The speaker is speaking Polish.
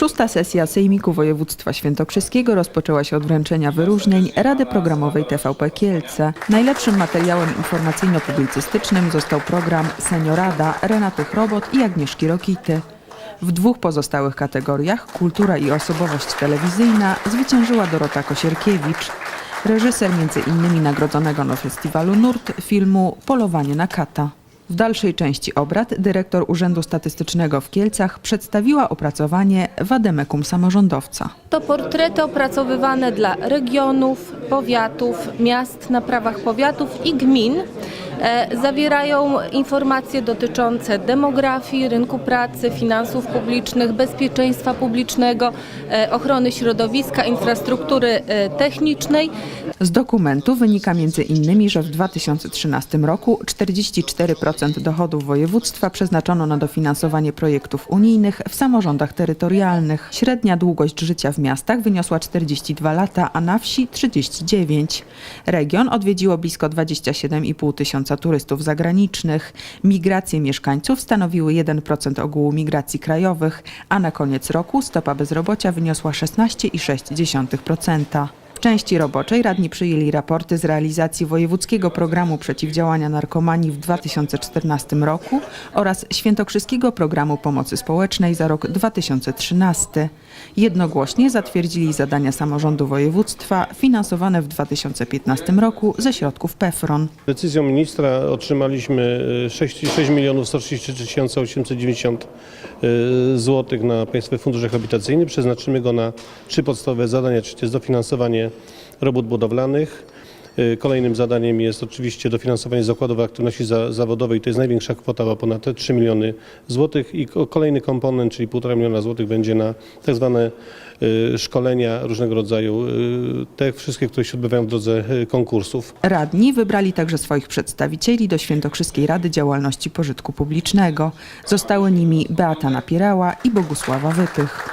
Szósta sesja Sejmiku Województwa Świętokrzyskiego rozpoczęła się od wręczenia wyróżnień Rady Programowej TVP Kielce. Najlepszym materiałem informacyjno-publicystycznym został program Seniorada Renaty Chrobot i Agnieszki Rokity. W dwóch pozostałych kategoriach kultura i osobowość telewizyjna zwyciężyła Dorota Kosierkiewicz. Reżyser między innymi nagrodzonego na festiwalu Nurt filmu Polowanie na kata. W dalszej części obrad dyrektor Urzędu Statystycznego w Kielcach przedstawiła opracowanie Wademekum samorządowca. To portrety opracowywane dla regionów, powiatów, miast na prawach powiatów i gmin. E, Zawierają informacje dotyczące demografii, rynku pracy, finansów publicznych, bezpieczeństwa publicznego, e, ochrony środowiska, infrastruktury e, technicznej. Z dokumentu wynika między innymi, że w 2013 roku 44% dochodów województwa przeznaczono na dofinansowanie projektów unijnych w samorządach terytorialnych. Średnia długość życia w miastach wyniosła 42 lata, a na wsi 39. Region odwiedziło blisko 27,5 tysiąca turystów zagranicznych. Migracje mieszkańców stanowiły 1% ogółu migracji krajowych, a na koniec roku stopa bezrobocia wyniosła 16,6%. W części roboczej radni przyjęli raporty z realizacji Wojewódzkiego Programu Przeciwdziałania Narkomanii w 2014 roku oraz Świętokrzyskiego Programu Pomocy Społecznej za rok 2013. Jednogłośnie zatwierdzili zadania samorządu województwa finansowane w 2015 roku ze środków PEFRON. Decyzją ministra otrzymaliśmy e, 6, 6 milionów 133 890 zł na Państwowy Fundusz Rehabilitacyjny. Przeznaczymy go na trzy podstawowe zadania, czyli to jest dofinansowanie robót budowlanych. E, Kolejnym zadaniem jest oczywiście dofinansowanie zakładowej aktywności za, zawodowej. To jest największa kwota, bo ponad te 3 miliony złotych. I ko- kolejny komponent, czyli 1,5 miliona złotych będzie na tak zwane e, szkolenia różnego rodzaju, e, te wszystkie, które się odbywają w drodze konkursów. Radni wybrali także swoich przedstawicieli do Świętokrzyskiej Rady Działalności Pożytku Publicznego. Zostały nimi Beata Napierała i Bogusława Wypych.